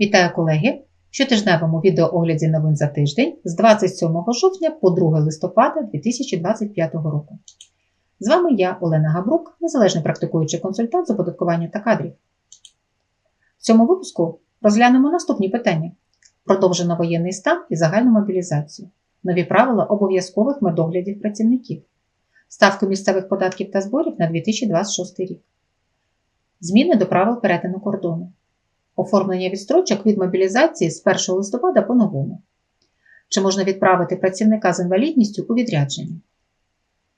Вітаю колеги! Щотижневому відеоогляді новин за тиждень з 27 жовтня по 2 листопада 2025 року. З вами я, Олена Габрук, незалежний практикуючий консультант з оподаткування та кадрів. В цьому випуску розглянемо наступні питання: продовжено воєнний стан і загальну мобілізацію, нові правила обов'язкових медоглядів працівників, ставку місцевих податків та зборів на 2026 рік, зміни до правил перетину кордону оформлення відстрочок від мобілізації з 1 листопада по новому. Чи можна відправити працівника з інвалідністю у відрядження?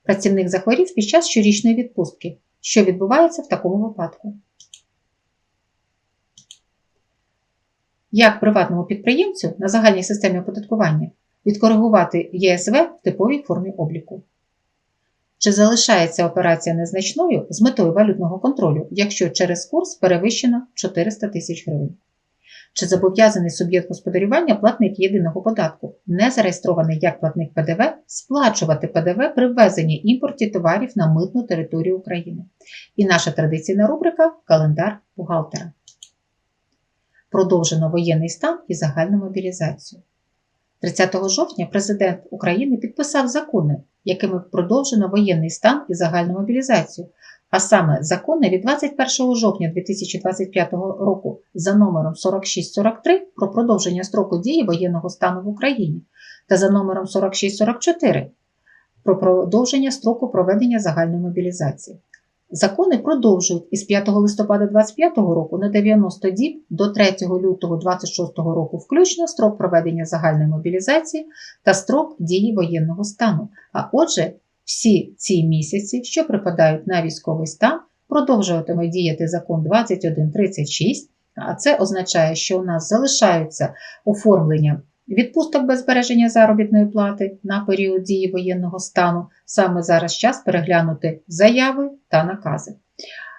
Працівник захворів під час щорічної відпустки. Що відбувається в такому випадку? Як приватному підприємцю на загальній системі оподаткування відкоригувати ЄСВ в типовій формі обліку? Чи залишається операція незначною з метою валютного контролю, якщо через курс перевищено 400 тисяч гривень? Чи зобов'язаний суб'єкт господарювання платник єдиного податку, не зареєстрований як платник ПДВ, сплачувати ПДВ при ввезенні імпорті товарів на митну територію України? І наша традиційна рубрика Календар бухгалтера. Продовжено воєнний стан і загальну мобілізацію. 30 жовтня президент України підписав закони, якими продовжено воєнний стан і загальну мобілізацію, а саме закони від 21 жовтня 2025 року за номером 4643 про продовження строку дії воєнного стану в Україні та за номером 4644 про продовження строку проведення загальної мобілізації. Закони продовжують із 5 листопада 2025 року на 90 діб до 3 лютого 2026 року включно строк проведення загальної мобілізації та строк дії воєнного стану. А отже, всі ці місяці, що припадають на військовий стан, продовжуватиме діяти закон 2136, а це означає, що у нас залишаються оформлення відпусток без збереження заробітної плати на період дії воєнного стану. Саме зараз час переглянути заяви та накази.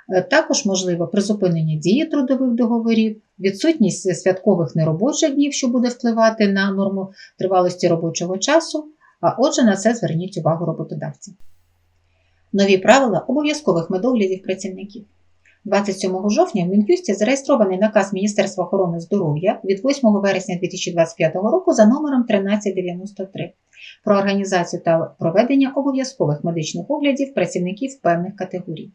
Е, Також можливо призупинення дії трудових договорів, відсутність святкових неробочих днів, що буде впливати на норму тривалості робочого часу. А отже, на це зверніть увагу роботодавці. Нові правила обов'язкових медоглядів працівників. 27 жовтня в Мін'юсті зареєстрований наказ Міністерства охорони здоров'я від 8 вересня 2025 року за номером 1393 про організацію та проведення обов'язкових медичних оглядів працівників певних категорій.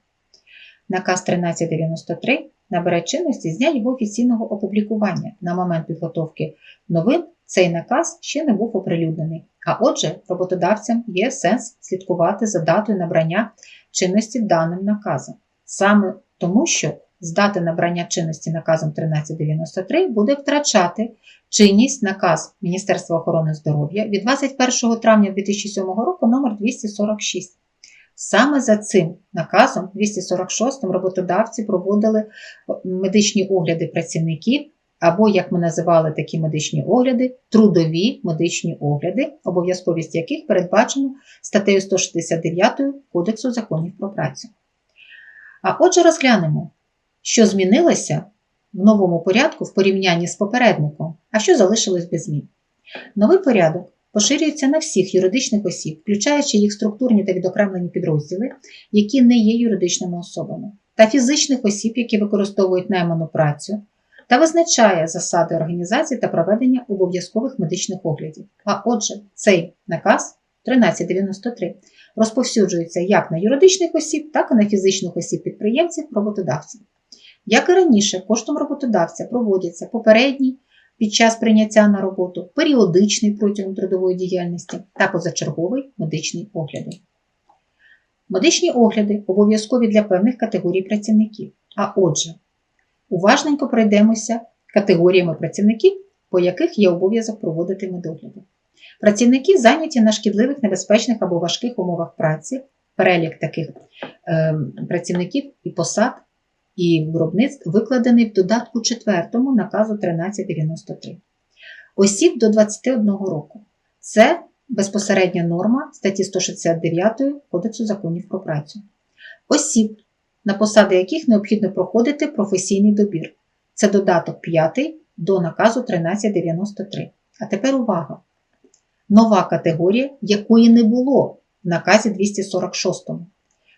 Наказ 1393 набере чинності з дня його офіційного опублікування. На момент підготовки новин цей наказ ще не був оприлюднений, а отже, роботодавцям є сенс слідкувати за датою набрання чинності даним наказом. Саме тому, що з дати набрання чинності наказом 1393 буде втрачати чинність наказ Міністерства охорони здоров'я від 21 травня 2007 року номер 246. Саме за цим наказом 246 роботодавці проводили медичні огляди працівників, або, як ми називали такі медичні огляди, трудові медичні огляди, обов'язковість яких передбачено статтею 169 Кодексу законів про працю. А отже, розглянемо, що змінилося в новому порядку в порівнянні з попередником, а що залишилось без змін. Новий порядок поширюється на всіх юридичних осіб, включаючи їх структурні та відокремлені підрозділи, які не є юридичними особами, та фізичних осіб, які використовують найману працю, та визначає засади організації та проведення обов'язкових медичних оглядів. А отже, цей наказ 1393 розповсюджується як на юридичних осіб, так і на фізичних осіб підприємців, роботодавців. Як і раніше, коштом роботодавця проводяться попередній під час прийняття на роботу, періодичний протягом трудової діяльності та позачерговий медичний огляди. Медичні огляди обов'язкові для певних категорій працівників. А отже, уважненько пройдемося категоріями працівників, по яких є обов'язок проводити медогляди. Працівники зайняті на шкідливих, небезпечних або важких умовах праці, перелік таких е, працівників і посад і виробництв викладений в додатку 4 наказу 1393. Осіб до 21 року. Це безпосередня норма статті 169 Кодексу законів про працю. Осіб, на посади яких необхідно проходити професійний добір. Це додаток 5 до наказу 1393. А тепер увага! Нова категорія, якої не було в наказі 246.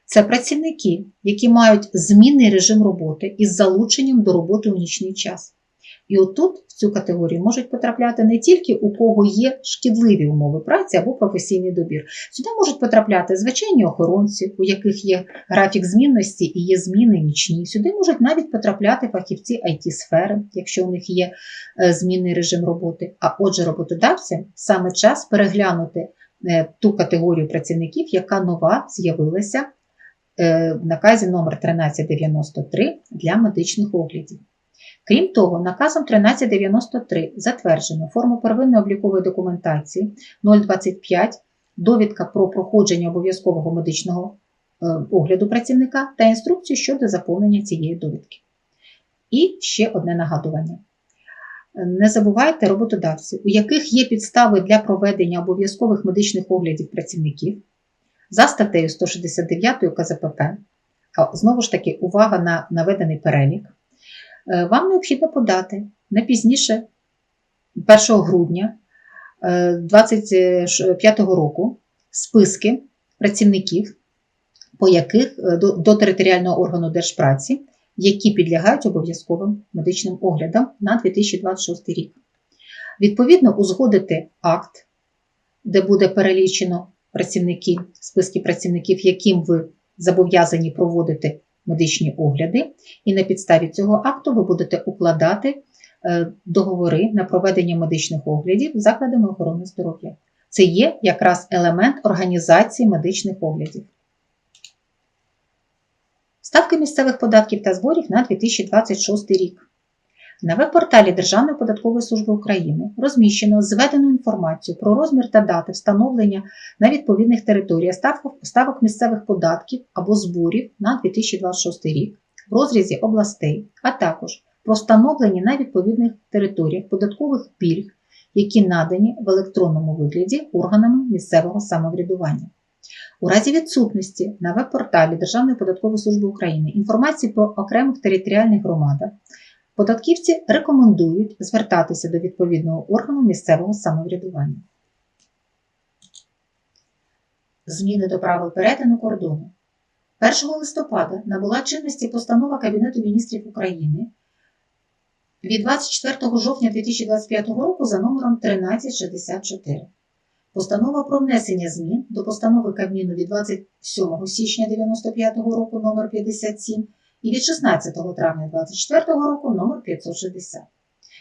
Це працівники, які мають змінний режим роботи із залученням до роботи у нічний час. І отут в цю категорію можуть потрапляти не тільки у кого є шкідливі умови праці або професійний добір. Сюди можуть потрапляти звичайні охоронці, у яких є графік змінності і є зміни нічні. Сюди можуть навіть потрапляти фахівці it сфери якщо у них є е, змінний режим роботи. А отже, роботодавцям саме час переглянути е, ту категорію працівників, яка нова з'явилася е, в наказі номер 1393 для медичних оглядів. Крім того, наказом 1393 затверджено форму первинної облікової документації 025, довідка про проходження обов'язкового медичного е, огляду працівника та інструкцію щодо заповнення цієї довідки. І ще одне нагадування. Не забувайте роботодавці, у яких є підстави для проведення обов'язкових медичних оглядів працівників за статтею 169 КЗПП. Знову ж таки, увага на наведений перелік. Е, Вам необхідно подати не пізніше 1 грудня 2025 року списки працівників, по яких е, до територіального органу держпраці, які підлягають обов'язковим медичним оглядам на 2026 рік. Відповідно, узгодити акт, де буде перелічено працівники, списки працівників, яким ви зобов'язані проводити медичні огляди, і на підставі цього акту ви будете укладати е, договори на проведення медичних оглядів закладами охорони здоров'я. Це є якраз елемент організації медичних оглядів. Ставки місцевих податків та зборів на 2026 рік. На веб-порталі Державної податкової служби України розміщено зведену інформацію про розмір та дати встановлення на відповідних територіях ставок місцевих податків або зборів на 2026 рік в розрізі областей, а також про встановлення на відповідних територіях податкових пільг, які надані в електронному вигляді органами місцевого самоврядування. У разі відсутності на веб-порталі Державної податкової служби України інформації про окремих територіальних громадах, податківці рекомендують звертатися до відповідного органу місцевого самоврядування. Зміни до правил перетину кордону. 1 листопада набула чинності постанова Кабінету міністрів України від 24 жовтня 2025 року за номером 1364. Постанова про внесення змін до постанови Кабміну від 27 січня 1995 року номер 57 і від 16 травня 2024 року номер 560.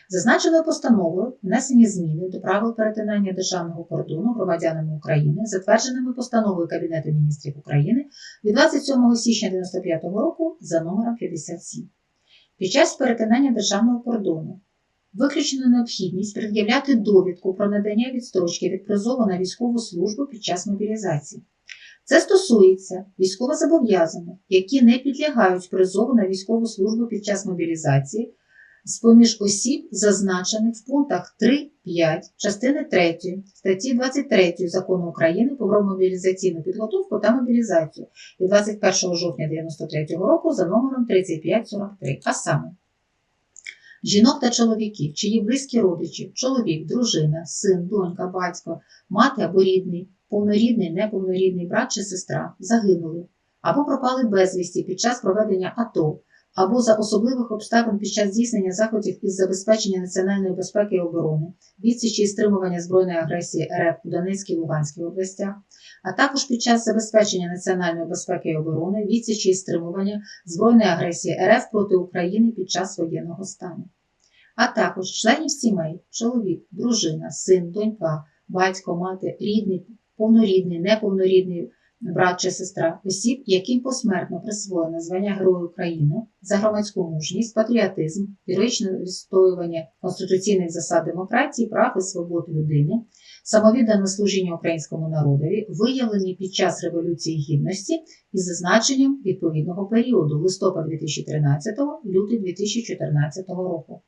Зазначеною постановою внесені зміни до правил перетинання державного кордону громадянами України, затвердженими постановою Кабінету міністрів України від 27 січня 1995 року за номером 57. Під час перетинання державного кордону виключено необхідність пред'являти довідку про надання відстрочки від призову на військову службу під час мобілізації. Це стосується військовозобов'язаних, які не підлягають призову на військову службу під час мобілізації, з поміж осіб, зазначених в пунктах 3-5 частини 3 статті 23 закону України про мобілізаційну підготовку та мобілізацію від 21 жовтня 1993 року за номером 3543, а саме жінок та чоловіків, чиї близькі родичі, чоловік, дружина, син, донька, батько, мати або рідний, повнорідний, неповнорідний брат чи сестра загинули або пропали безвісті під час проведення АТО, або за особливих обставин під час здійснення заходів із забезпечення національної безпеки і оборони, відсічі і стримування збройної агресії РФ у Донецькій і Луганській областях, а також під час забезпечення національної безпеки і оборони, відсічі і стримування збройної агресії РФ проти України під час воєнного стану. А також членів сімей, чоловік, дружина, син, донька, батько, мати, рідний, повнорідний, неповнорідний брат чи сестра осіб, яким посмертно присвоєно звання Герою України за громадську мужність, патріотизм, героїчне відстоювання конституційних засад демократії, прав і свобод людини, самовіддане служіння українському народові, виявлені під час Революції Гідності із зазначенням відповідного періоду листопад 2013 лютий 2014 року.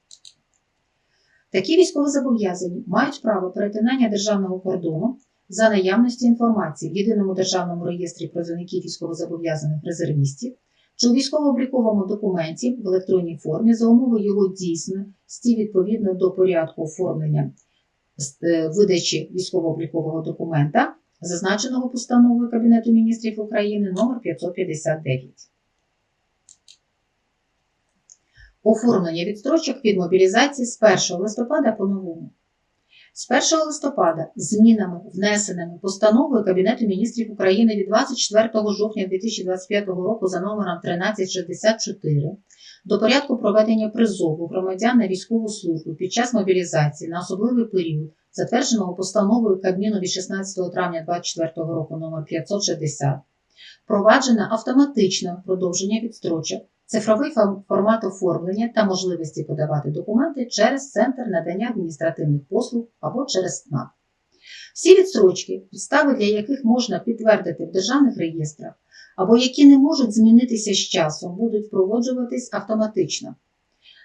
Такі військовозобов'язані мають право перетинання державного кордону за наявності інформації в єдиному державному реєстрі призовників військовозобов'язаних резервістів чи у військово-обліковому документі в електронній формі за умови його дійсності відповідно до порядку оформлення е, видачі військово-облікового документа, зазначеного постановою Кабінету міністрів України номер 559. Оформлення відстрочок від мобілізації з 1 листопада по новому. З 1 листопада змінами, внесеними постановою Кабінету міністрів України від 24 жовтня 2025 року за номером 1364 до порядку проведення призову громадян на військову службу під час мобілізації на особливий період, затвердженого постановою Кабміну від 16 травня 2024 року номер 560, впроваджено автоматичне продовження відстрочок, цифровий формат оформлення та можливості подавати документи через Центр надання адміністративних послуг або через СНАП. Всі відстрочки, підстави для яких можна підтвердити в державних реєстрах, або які не можуть змінитися з часом, будуть впроваджуватись автоматично.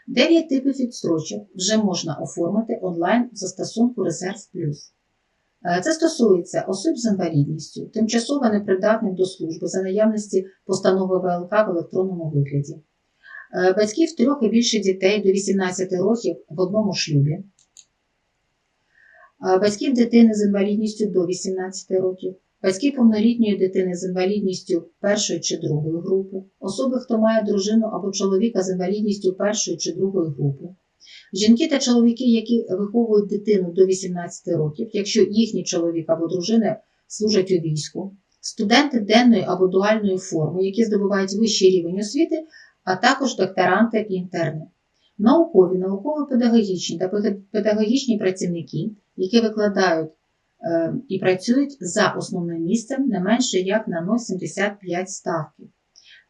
Дев'ять типів відстрочок вже можна оформити онлайн в застосунку Резерв Плюс. Е, Це стосується осіб з інвалідністю, тимчасово непридатних до служби за наявності постанови ВЛК в електронному вигляді, е, батьків трьох і більше дітей до 18 років в одному шлюбі, е, батьків дитини з інвалідністю до 18 років, батьків повнолітньої дитини з інвалідністю першої чи другої групи, особи, хто має дружину або чоловіка з інвалідністю першої чи другої групи, жінки та чоловіки, які виховують дитину до 18 років, якщо їхній чоловік або дружина служать у війську, студенти денної або дуальної форми, які здобувають вищий рівень освіти, а також докторанти і інтерни. Наукові, науково-педагогічні та педагогічні працівники, які викладають е, і працюють за основним місцем не менше як на 0,75 ставки.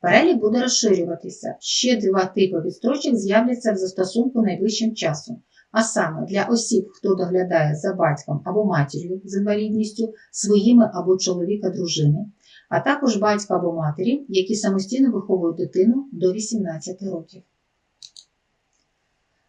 Перелік буде розширюватися. Ще два типи відстрочок з'являться в застосунку найближчим часом. А саме для осіб, хто доглядає за батьком або матір'ю з інвалідністю, своїми або чоловіка дружини, а також батька або матері, які самостійно виховують дитину до 18 років.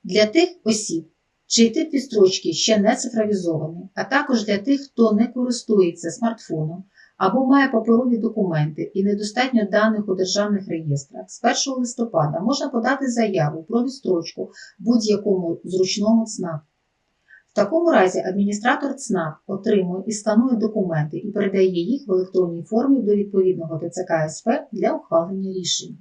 Для тих осіб, чий тип відстрочки ще не цифровізований, а також для тих, хто не користується смартфоном або має паперові документи і недостатньо даних у державних реєстрах, з 1 листопада можна подати заяву про відстрочку будь-якому зручному ЦНАП. В такому разі адміністратор ЦНАП отримує і сканує документи і передає їх в електронній формі до відповідного ТЦК СП для ухвалення рішень.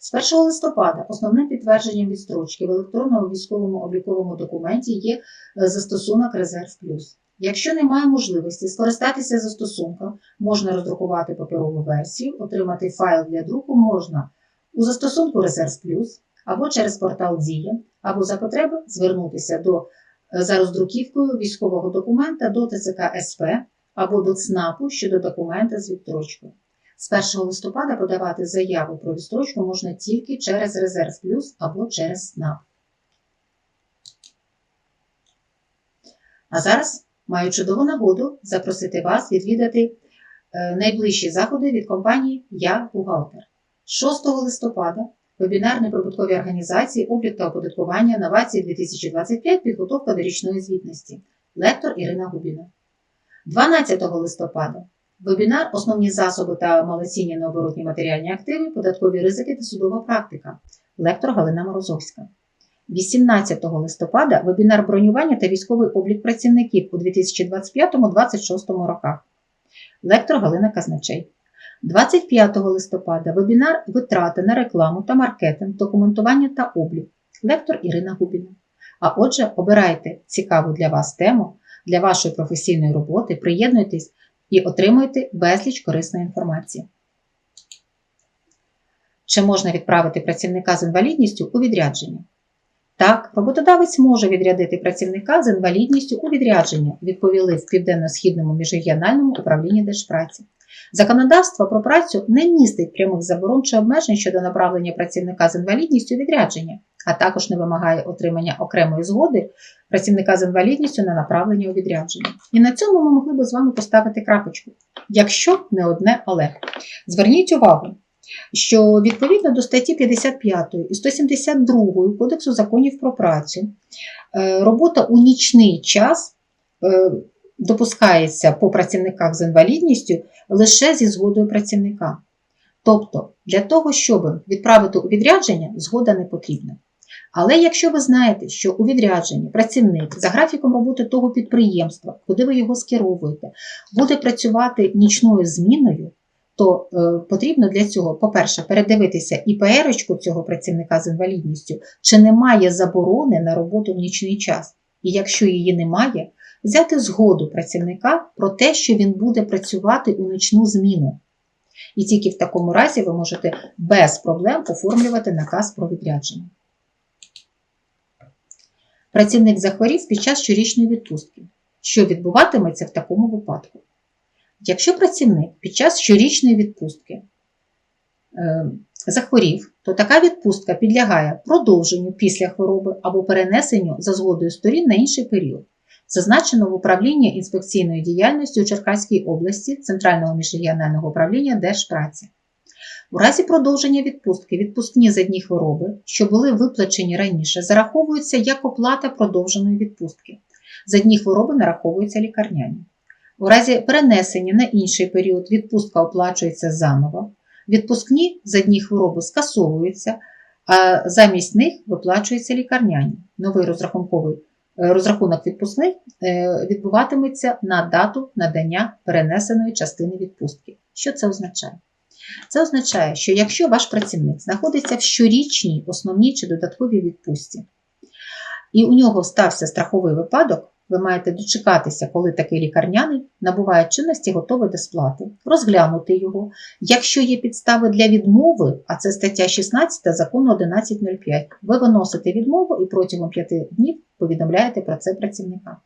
З 1 листопада основним підтвердженням відстрочки в електронному військовому обліковому документі є е, застосунок Резерв Плюс. Якщо немає можливості скористатися застосунком, можна роздрукувати паперову версію, отримати файл для друку можна у застосунку Резерв Плюс або через портал Дія, або за потреби звернутися до е, за роздруківкою військового документа до ТЦК СП або до ЦНАПу щодо документа з відстрочкою. З 1 листопада подавати заяву про відстрочку можна тільки через Резерв Плюс або через СНАП. А зараз маю чудову нагоду запросити вас відвідати е, найближчі заходи від компанії Я Бухгалтер. 6 листопада вебінар неприбуткові організації, облік та оподаткування новації 2025, підготовка до річної звітності. Лектор Ірина Губіна. 12 листопада Вебінар Основні засоби та малоцінні необоротні матеріальні активи, податкові ризики та судова практика. Лектор Галина Морозовська. 18 листопада вебінар бронювання та військовий облік працівників у 2025-2026 роках. Лектор Галина Казначей. 25 листопада вебінар Витрати на рекламу та маркетинг, документування та облік. Лектор Ірина Губіна. А отже, обирайте цікаву для вас тему для вашої професійної роботи, приєднуйтесь і отримуєте безліч корисної інформації. Чи можна відправити працівника з інвалідністю у відрядження? Так, роботодавець може відрядити працівника з інвалідністю у відрядження, відповіли в Південно-Східному міжрегіональному управлінні Держпраці. Законодавство про працю не містить прямих заборон чи обмежень щодо направлення працівника з інвалідністю у відрядження, а також не вимагає отримання окремої згоди працівника з інвалідністю на направлення у відрядження. І на цьому ми могли б з вами поставити крапочку, якщо не одне але. Зверніть увагу, що відповідно до статті 55 і 172 Кодексу законів про працю е, робота у нічний час е, допускається по працівниках з інвалідністю лише зі згодою працівника. Тобто, для того, щоб відправити у відрядження, згода не потрібна. Але якщо ви знаєте, що у відрядженні працівник за графіком роботи того підприємства, куди ви його скеровуєте, буде працювати нічною зміною, то е, потрібно для цього, по-перше, передивитися ІПР цього працівника з інвалідністю, чи немає заборони на роботу в нічний час. І якщо її немає, взяти згоду працівника про те, що він буде працювати у нічну зміну. І тільки в такому разі ви можете без проблем оформлювати наказ про відрядження. Працівник захворів під час щорічної відпустки. Що відбуватиметься в такому випадку? Якщо працівник під час щорічної відпустки е, захворів, то така відпустка підлягає продовженню після хвороби або перенесенню за згодою сторін на інший період. Зазначено в управлінні інспекційної діяльності у Черкаській області Центрального міжрегіонального управління Держпраці. У разі продовження відпустки відпускні за дні хвороби, що були виплачені раніше, зараховуються як оплата продовженої відпустки. За дні хвороби нараховуються лікарняні. У разі перенесення на інший період відпустка оплачується заново. Відпускні за дні хвороби скасовуються, а замість них виплачуються лікарняні. Новий розрахунковий е, розрахунок відпускних е, відбуватиметься на дату надання перенесеної частини відпустки. Що це означає? Це означає, що якщо ваш працівник знаходиться в щорічній основній чи додатковій відпустці, і у нього стався страховий випадок, ви маєте дочекатися, коли такий лікарняний набуває чинності, готовий до сплати, розглянути його. Якщо є підстави для відмови, а це стаття 16 закону 1105, ви виносите відмову і протягом 5 днів повідомляєте про це працівника.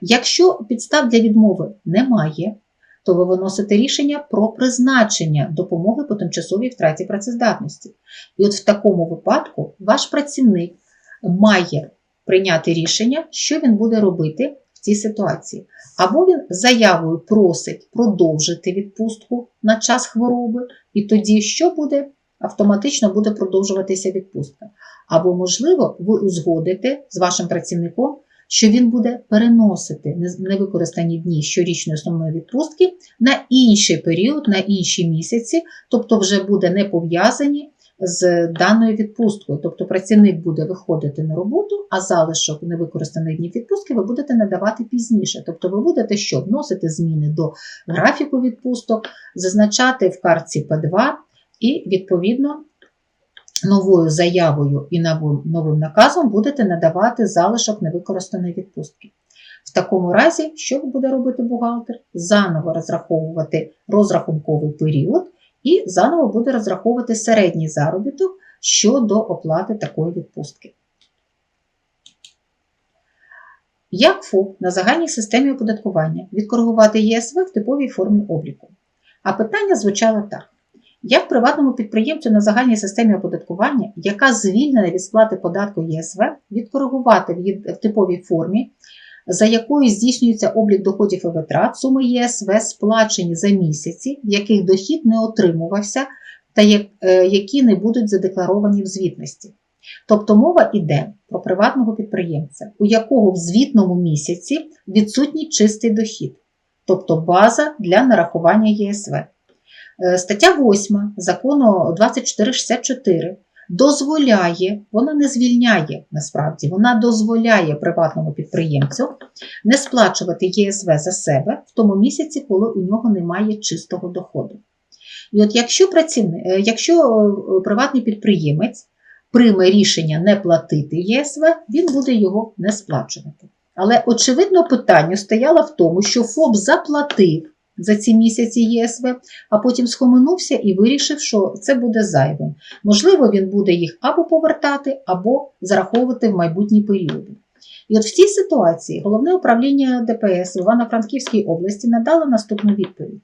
Якщо підстав для відмови немає, то ви виносите рішення про призначення допомоги по тимчасовій втраті працездатності. І от в такому випадку ваш працівник має прийняти рішення, що він буде робити в цій ситуації. Або він заявою просить продовжити відпустку на час хвороби, і тоді що буде? Автоматично буде продовжуватися відпустка. Або, можливо, ви узгодите з вашим працівником, що він буде переносити невикористані дні щорічної основної відпустки на інший період, на інші місяці, тобто вже буде не пов'язані з даною відпусткою. Тобто працівник буде виходити на роботу, а залишок невикористаних днів відпустки ви будете надавати пізніше. Тобто ви будете що вносити зміни до графіку відпусток, зазначати в картці П2 і, відповідно, новою заявою і новим наказом будете надавати залишок невикористаної відпустки. В такому разі, що буде робити бухгалтер? Заново розраховувати розрахунковий період і заново буде розраховувати середній заробіток щодо оплати такої відпустки. Як ФОП на загальній системі оподаткування відкоригувати ЄСВ в типовій формі обліку? А питання звучало так. Як приватному підприємцю на загальній системі оподаткування, яка звільнена від сплати податку ЄСВ, відкоригувати в типовій формі за якою здійснюється облік доходів і витрат, суми ЄСВ сплачені за місяці, в яких дохід не отримувався, та е, які не будуть задекларовані в звітності. Тобто мова йде про приватного підприємця, у якого в звітному місяці відсутній чистий дохід, тобто база для нарахування ЄСВ. Е, стаття 8 закону 2464 дозволяє, вона не звільняє насправді, вона дозволяє приватному підприємцю не сплачувати ЄСВ за себе в тому місяці, коли у нього немає чистого доходу. І от якщо працівник, е, якщо е, приватний підприємець прийме рішення не платити ЄСВ, він буде його не сплачувати. Але очевидно питання стояло в тому, що ФОП заплатив за ці місяці ЄСВ, а потім схоменувся і вирішив, що це буде зайвим. Можливо, він буде їх або повертати, або зараховувати в майбутні періоди. І от в цій ситуації головне управління ДПС в Івано-Франківській області надало наступну відповідь.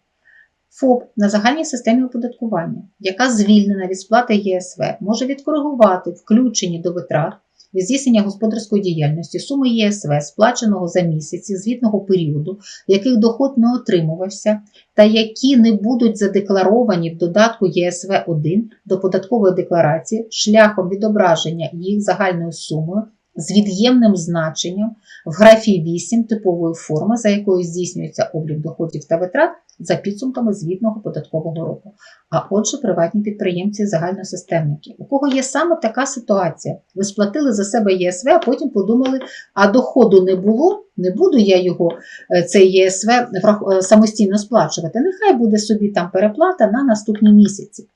ФОП на загальній системі оподаткування, яка звільнена від сплати ЄСВ, може відкоригувати включені до витрат від здійснення господарської діяльності суми ЄСВ, сплаченого за місяці звітного періоду, яких доход не отримувався, та які не будуть задекларовані в додатку ЄСВ 1 до податкової декларації шляхом відображення їх загальною сумою з від'ємним значенням в графі 8 типової форми, за якою здійснюється облік доходів та витрат за підсумками звітного податкового року. А отже, приватні підприємці загальносистемники. У кого є саме така ситуація? Ви сплатили за себе ЄСВ, а потім подумали, а доходу не було, не буду я його, е, цей ЄСВ е, самостійно сплачувати. Нехай буде собі там переплата на наступні місяці.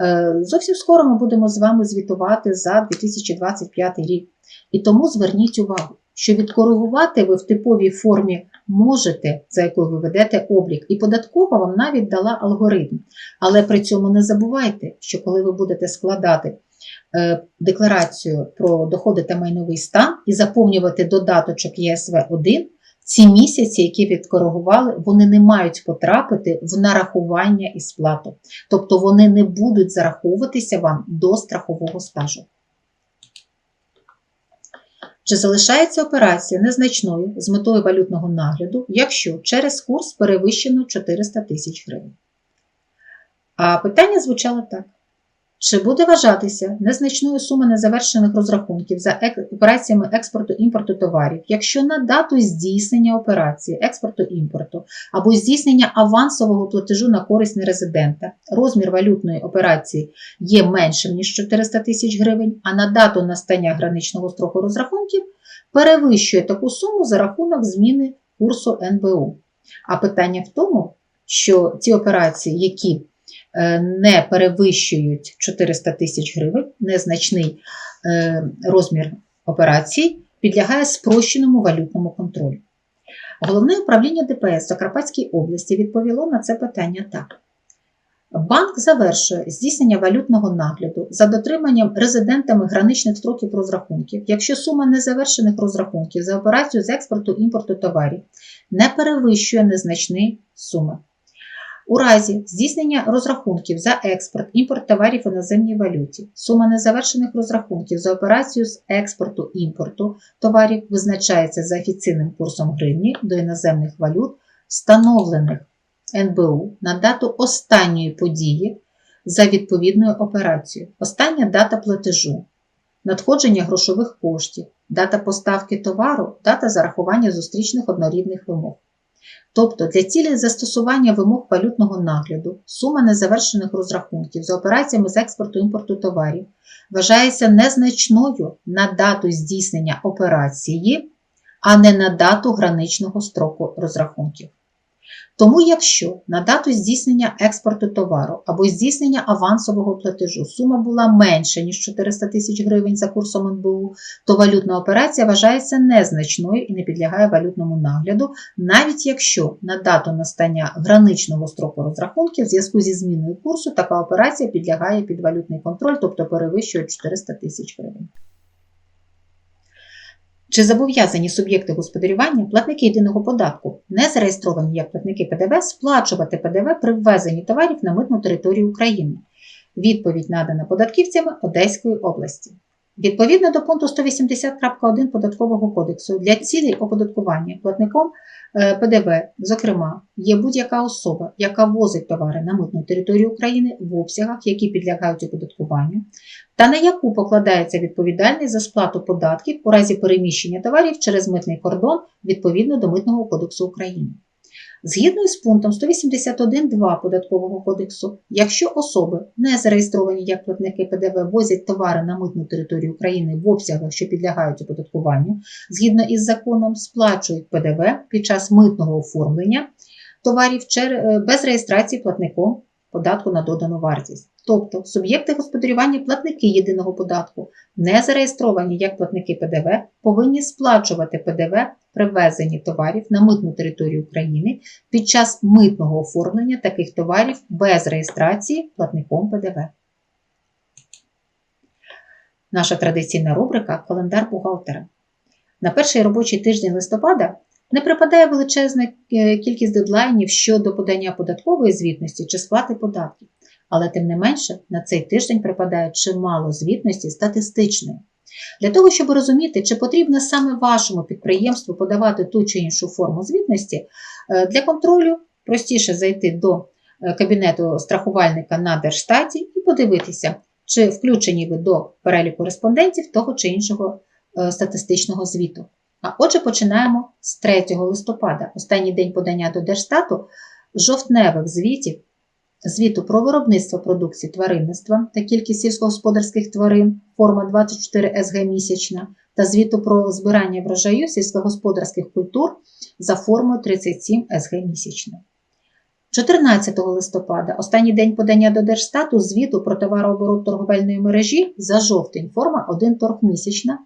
Е, Зовсім скоро ми будемо з вами звітувати за 2025 рік. І тому зверніть увагу, що відкоригувати ви в типовій формі можете, за якою ви ведете облік, і податкова вам навіть дала алгоритм. Але при цьому не забувайте, що коли ви будете складати е, декларацію про доходи та майновий стан і заповнювати додаточок ЄСВ 1, ці місяці, які відкоригували, вони не мають потрапити в нарахування і сплату. Тобто вони не будуть зараховуватися вам до страхового стажу. Чи залишається операція незначною з метою валютного нагляду, якщо через курс перевищено 400 тисяч гривень? А питання звучало так. Чи буде вважатися незначною сума незавершених розрахунків за операціями експорту-імпорту товарів, якщо на дату здійснення операції експорту-імпорту або здійснення авансового платежу на користь нерезидента розмір валютної операції є меншим, ніж 400 тисяч гривень, а на дату настання граничного строку розрахунків перевищує таку суму за рахунок зміни курсу НБУ. А питання в тому, що ці операції, які не перевищують 400 тисяч гривень, незначний е, розмір операцій, підлягає спрощеному валютному контролю. Головне управління ДПС Закарпатській області відповіло на це питання так. Банк завершує здійснення валютного нагляду за дотриманням резидентами граничних строків розрахунків, якщо сума незавершених розрахунків за операцію з експорту імпорту товарів не перевищує незначні суми. У разі здійснення розрахунків за експорт, імпорт товарів в іноземній валюті, сума незавершених розрахунків за операцію з експорту імпорту товарів визначається за офіційним курсом гривні до іноземних валют, встановлених НБУ на дату останньої події за відповідною операцією. Остання дата платежу, надходження грошових коштів, дата поставки товару, дата зарахування зустрічних однорідних вимог. Тобто для цілі застосування вимог валютного нагляду сума незавершених розрахунків за операціями з експорту-імпорту товарів вважається незначною на дату здійснення операції, а не на дату граничного строку розрахунків. Тому, якщо на дату здійснення експорту товару або здійснення авансового платежу сума була менша, ніж 400 тисяч гривень за курсом НБУ, то валютна операція вважається незначною і не підлягає валютному нагляду, навіть якщо на дату настання граничного строку розрахунків в зв'язку зі зміною курсу така операція підлягає під валютний контроль, тобто перевищує 400 тисяч гривень. Чи зобов'язані суб'єкти господарювання, платники єдиного податку, не зареєстровані як платники ПДВ, сплачувати ПДВ при ввезенні товарів на митну територію України? Відповідь надана податківцями Одеської області. Відповідно до пункту 180.1 Податкового кодексу для цілей оподаткування платником е, ПДВ, зокрема, є будь-яка особа, яка возить товари на митну територію України в обсягах, які підлягають оподаткуванню, та на яку покладається відповідальність за сплату податків у разі переміщення товарів через митний кордон відповідно до Митного кодексу України. Згідно з пунктом 181.2 Податкового кодексу, якщо особи, не зареєстровані як платники ПДВ, возять товари на митну територію України в обсягах, що підлягають оподаткуванню, згідно із законом, сплачують ПДВ під час митного оформлення товарів без реєстрації платником податку на додану вартість. Тобто суб'єкти господарювання платники єдиного податку, не зареєстровані як платники ПДВ, повинні сплачувати ПДВ при ввезенні товарів на митну територію України під час митного оформлення таких товарів без реєстрації платником ПДВ. Наша традиційна рубрика Календар бухгалтера. На перший робочий тиждень листопада не припадає величезна е, кількість дедлайнів щодо подання податкової звітності чи сплати податків. Але тим не менше на цей тиждень припадає чимало звітності статистичної. Для того, щоб розуміти, чи потрібно саме вашому підприємству подавати ту чи іншу форму звітності, е, для контролю простіше зайти до е, кабінету страхувальника на Держстаті і подивитися, чи включені ви до переліку респондентів того чи іншого е, статистичного звіту. А отже, починаємо з 3 листопада, останній день подання до Держстату жовтневих звітів, звіту про виробництво продукції тваринництва та кількість сільськогосподарських тварин, форма 24 СГ місячна, та звіту про збирання врожаю сільськогосподарських культур за формою 37 СГ місячна. 14 листопада, останній день подання до Держстату звіту про товарооборот торговельної мережі за жовтень, форма 1 торг місячна,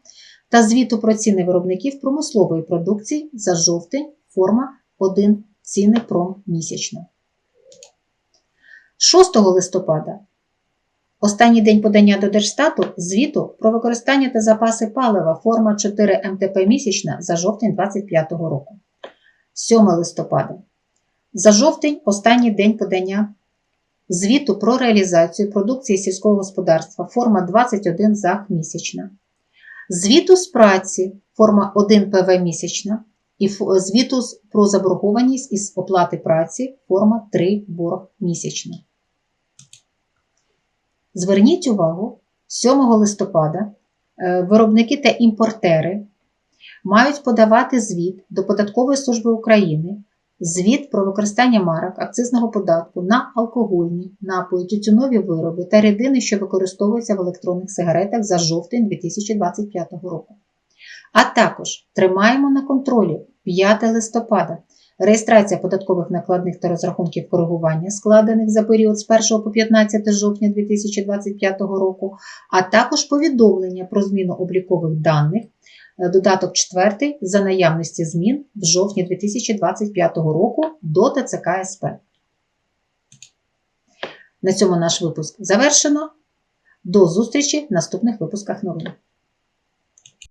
та звіту про ціни виробників промислової продукції за жовтень, форма 1 ціни пром місячна. 6 листопада, останній день подання до Держстату звіту про використання та запаси палива, форма 4 МТП місячна за жовтень 2025 року. 7 листопада. За жовтень останній день подання звіту про реалізацію продукції сільського господарства, форма 21 ЗАГ місячна, звіту з праці, форма 1 ПВ місячна, і звіту про заборгованість із оплати праці, форма 3 борг місячна. Зверніть увагу, 7 листопада е, виробники та імпортери мають подавати звіт до Податкової служби України звіт про використання марок акцизного податку на алкогольні напої, тютюнові вироби та рідини, що використовуються в електронних сигаретах за жовтень 2025 року. А також тримаємо на контролі 5 листопада реєстрація податкових накладних та розрахунків коригування, складених за період з 1 по 15 жовтня 2025 року, а також повідомлення про зміну облікових даних Е, Додаток 4 за наявності змін в жовтні 2025 року до ТЦК СП. На цьому наш випуск завершено. До зустрічі в наступних випусках новин.